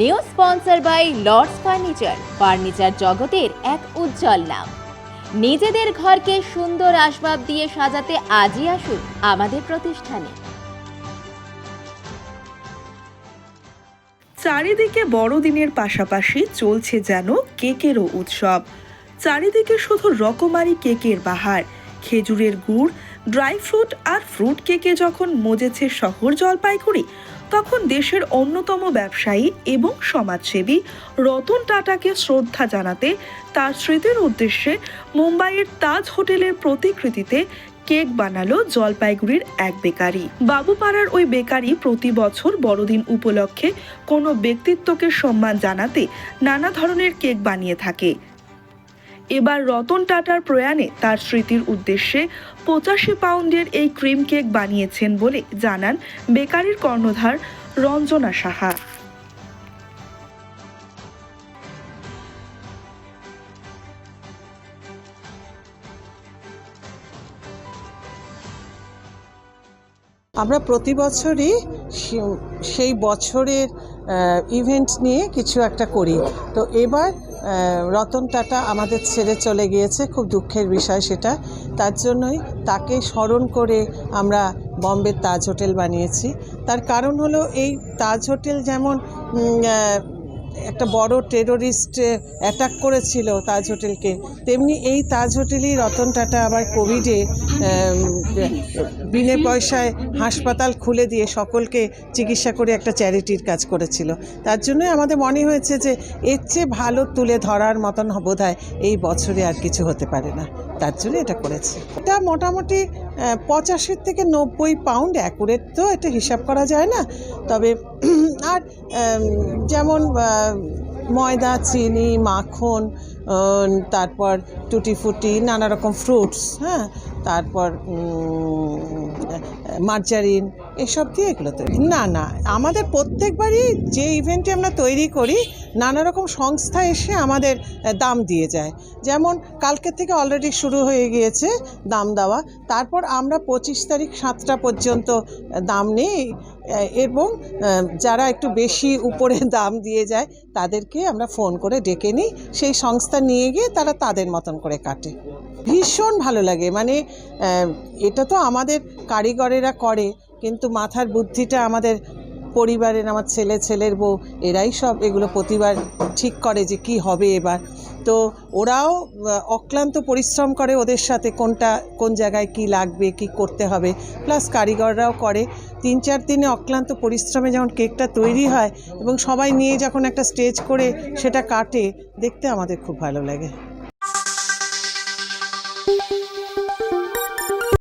New sponsor by Lords furniture. Furniture জগতের এক উজ্জ্বল নাম। নিজেদের ঘরকে সুন্দর আসবাব দিয়ে সাজাতে আজই আসুন আমাদের প্রতিষ্ঠানে। চারিদিকে বড়দিনের পাশাপাশি চলছে যেন কেকেরও উৎসব। চারিদিকে শুধু রকমারি কেকের বাহার, খেজুরের গুড়, ড্রাই ফ্রুট আর ফ্রুট কেকে যখন মজেছে শহর জলপাইগুড়ি তখন দেশের অন্যতম ব্যবসায়ী এবং সমাজসেবী রতন টাটাকে শ্রদ্ধা জানাতে তার স্মৃতির উদ্দেশ্যে মুম্বাইয়ের তাজ হোটেলের প্রতিকৃতিতে কেক বানালো জলপাইগুড়ির এক বেকারি। বাবুপাড়ার ওই বেকারি প্রতি বছর বড়দিন উপলক্ষে কোনো ব্যক্তিত্বকে সম্মান জানাতে নানা ধরনের কেক বানিয়ে থাকে। এবার রতন টাটার প্রয়াণে তার স্মৃতির উদ্দেশ্যে পঁচাশি পাউন্ডের এই ক্রিম কেক বানিয়েছেন বলে জানান বেকারির কর্ণধার রঞ্জনা সাহা। আমরা প্রতি বছরই সেই বছরের ইভেন্ট নিয়ে কিছু একটা করি। তো এবার রতন টাটা আমাদের ছেড়ে চলে গিয়েছে, খুব দুঃখের বিষয় সেটা। তার জন্যই তাকে স্মরণ করে আমরা বম্বে তাজ হোটেল বানিয়েছি। তার কারণ হলো এই তাজ হোটেল যেমন একটা বড় টেরোরিস্ট অ্যাটাক করেছিল তাজ হোটেলকে। তেমনি এই তাজ হোটেলই রতন টাটা আবার কোভিডে বিনে পয়সায় হাসপাতাল খুলে দিয়ে সকলকে চিকিৎসা করে একটা চ্যারিটির কাজ করেছিল। তার জন্য আমাদের মনে হয়েছে যে, এর চেয়ে ভালো তুলে ধরার মতন বোধ এই বছরে আর কিছু হতে পারে না। তার জন্য এটা করেছি। এটা মোটামুটি পঁচাশির থেকে নব্বই পাউন্ড অ্যাকুরেট তো, এটা হিসাব করা যায় না। তবে, আর যেমন ময়দা, চিনি, মাখন তারপর টুটি ফুটি নানা রকম ফ্রুটস হ্যাঁ? তারপর মার্জারিন, এসব দিয়ে এগুলো তৈরি। না না, আমাদের প্রত্যেকবারই যে ইভেন্টে আমরা তৈরি করি, নানা রকম সংস্থা এসে আমাদের দাম দিয়ে যায়। যেমন কালকে থেকে অলরেডি শুরু হয়ে গিয়েছে দাম দেওয়া। তারপর আমরা পঁচিশ তারিখ সাতটা পর্যন্ত দাম নিই। এবং যারা একটু বেশি উপরে দাম দিয়ে যায়, তাদেরকে আমরা ফোন করে ডেকে নিই। সেই সংস্থা নিয়ে গিয়ে তারা তাদের মতন করে কাটে। ভীষণ ভালো লাগে। মানে এটা তো আমাদের কারিগরেরা করে, কিন্তু মাথার বুদ্ধিটা আমাদের পরিবারের, আমার ছেলে, ছেলের বউ, এরাই সব এগুলো প্রতিবার ঠিক করে যে কি হবে এবার। তো ওরাও অক্লান্ত পরিশ্রম করে ওদের সাথে কোনটা, কোন জায়গায় কি লাগবে, কি করতে হবে। প্লাস কারিগররাও করে। তিন, চার দিনে অক্লান্ত পরিশ্রমে যখন কেকটা তৈরি হয় এবং সবাই নিয়ে যখন একটা স্টেজ করে সেটা কাটে, দেখতে আমাদের খুব ভালো লাগে।